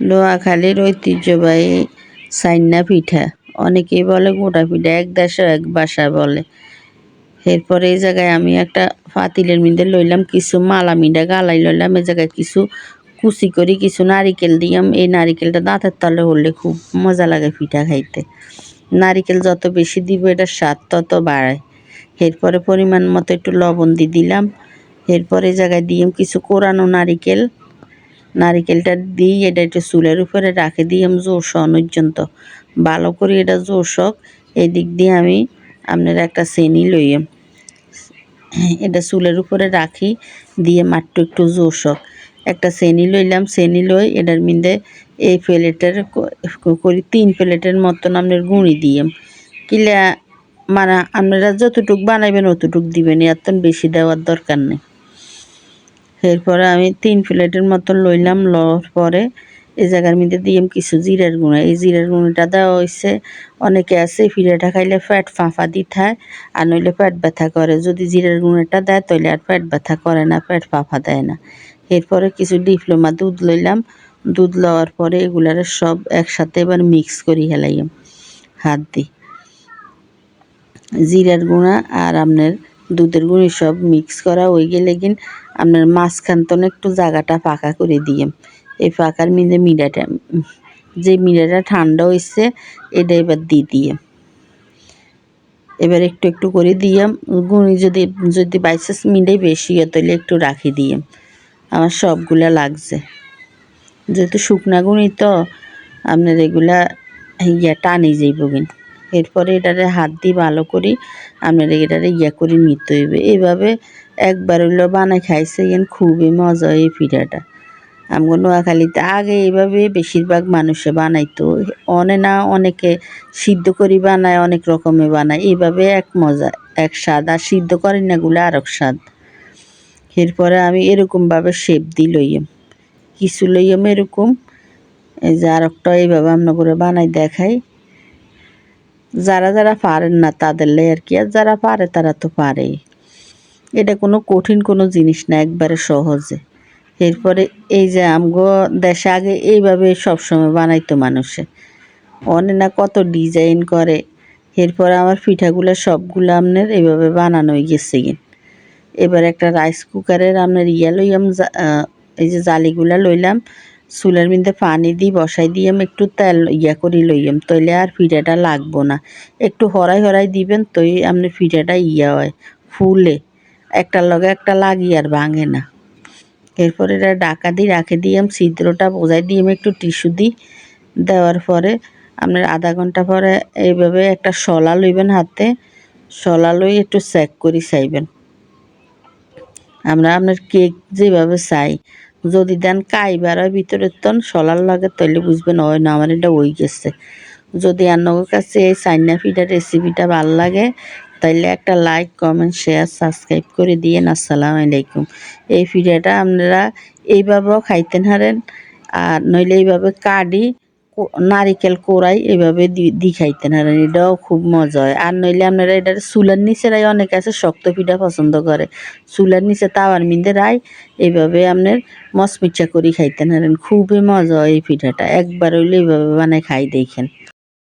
নোয়াখালীর ঐতিহ্যবাহী সাইন্না পিঠা। অনেকেই বলে গোটা পিঠা এক দেশে এক বাসা বলে। এরপরে এই জায়গায় আমি একটা পাতিলের মধ্যে লইলাম, কিছু মালা মিঠা গালাই লইলাম, এই জায়গায় কিছু কুচি করি, কিছু নারিকেল দিয়াম। এই নারিকেলটা দাঁতের তলে হলে খুব মজা লাগে পিঠা খাইতে। নারিকেল যত বেশি দিব এটা স্বাদ তত বাড়ায়। এরপরে পরিমাণ মতো একটু লবণ দিয়ে দিলাম। এরপরে জায়গায় দিলাম কিছু কোরানো নারিকেল। নারিকেলটা দিই, এটা একটু চুলের উপরে রাখে দিই আমি জোর পর্যন্ত ভালো করে এটা জোরসক এই দিক দিয়ে আমি আপনার একটা চেনি লইয়াম এটা চুলের উপরে রাখি দিয়ে মাত্র একটু জোরসক একটা চেনি লইলাম, চেনি লই এটার মধ্যে এই প্লেটের করি তিন প্লেটের মতন আপনার গুঁড়ি দিয়াম কিলা মানে আপনারা যতটুক বানাইবেন অতটুক দিবেন এত বেশি দেওয়ার দরকার নেই। এরপরে আমি তিন প্লেটের মতো লইলাম, লওয়ার পরে এই জায়গার মধ্যে দিলাম কিছু জিরার গুঁড়া। এই জিরার গুঁড়োটা দেওয়া হয়েছে অনেকে আছে পিঠাটা খাইলে ফ্যাট ফাঁফা দিতে আর নইলে পেট ব্যথা করে। যদি জিরার গুঁড়োটা দেয় তাহলে আর পেট ব্যথা করে না পেট ফাঁফা দেয় না। এরপরে কিছু ডিপ্লোমা দুধ লইলাম। দুধ লওয়ার পরে এগুলার সব একসাথে এবার মিক্স করি হেলাইম হাত দিয়ে জিরার গুঁড়া আর আপনার দুধের গুঁড়ি সব মিক্স করা হয়ে গেলে কিন আপনার মাঝখান তো একটু জায়গাটা ফাঁকা করে দিয়েম এই ফাঁকার মধ্যে মিডাটা যে মিডাটা ঠান্ডা হয়েছে এটা এবার দিয়ে দিয়ে। এবার একটু একটু করে দিয়াম গুঁড়ি যদি যদি বাইচান্স মিডাই বেশি তাহলে একটু রাখি দিয়ে। আমার সবগুলা লাগছে। যেহেতু শুকনা গুঁড়ি তো, আপনার এগুলা ইয়া টানি যাইব কিন এরপরে এটারে হাত দিয়ে ভালো করি আপনার এটারে ইয়া করে নিতে হইবে। এইভাবে একবার হইল বানাই খাইছে ইয়েন খুবই মজা এই পিঠাটা। আমগো নোয়াখালীতে আগে এইভাবে বেশিরভাগ মানুষে বানাইতো, অনে না অনেকে সিদ্ধ করি বানায়, অনেক রকমের বানায়, এইভাবে এক মজা, এক স্বাদ, আর সিদ্ধ করি না গুলো আর এক স্বাদ। এরপরে আমি এরকমভাবে শেপ দিই লইয়াম, কিছু লইয়াম এরকম, এই যে আর একটা এইভাবে আমরা করে বানাই দেখাই। যারা যারা পারেন না তাদের আর কি, আর যারা পারে তারা তো পারেই। এটা কোনো কঠিন কোনো জিনিস না, একবারে সহজে। এরপরে এই যে আমগো দেশে আগে এইভাবে সবসময় বানাইতো মানুষে। অনেক না কত ডিজাইন করে, এরপরে আমার পিঠাগুলো সবগুলো আপনার এইভাবে বানানো গেছে এবার একটা রাইস কুকারের আপনার ইয়া লইয়াম এই যে জালিগুলা লইলাম চুলের মধ্যে পানি দিয়ে বসাই দিয়ে একটু তেল ইয়া করি লইয়াম। তইলে আর পিঠাটা লাগবো না। একটু হরাই হরাই দিবেন, তই আপনি পিঠাটা ইয়া হয়, ফুলে। একটার লগে একটা লাগি আর ভাঙে না। এরপর এটা ডাকা দিয়ে রাখে দিয়াম ছিদ্রটা বোঝাই দিয়ে একটু টিস্যু দিই। দেওয়ার পরে আপনার আধা ঘণ্টা পরে এইভাবে একটা শলা লইবেন হাতে। শলা লই একটু চেক করি চাইবেন। আমরা আপনার কেক যেভাবে চাই। যদি দেন কাইবার ভিতরে তন সলার লাগে তাহলে বুঝবেন, ওই না আমার এটা ওই গেছে। যদি আপনার কাছে এই সাইনা ফিডার রেসিপিটা ভালো লাগে, তাইলে একটা লাইক কমেন্ট শেয়ার সাবস্ক্রাইব করে দিয়ে আসসালামু আলাইকুম। এই ফিডাটা আপনারা এইভাবেও খাইতেন হারেন, আর নইলে এইভাবে কাডি নারিকেল কোড়াই এভাবে দি খাইতেন হারেন এটাও খুব মজা হয়। আর নইলে আপনারা এটার চুলার নিচেরাই অনেক আছে শক্ত পিঠা পছন্দ করে। চুলার নিচে তাওয়ার মিন্দে রায় এভাবে আপনার মচমিচা করে খাইতেন আর খুবই মজা হয় এই পিঠাটা। একবার হইলে এইভাবে বানাই খাই দেখেন।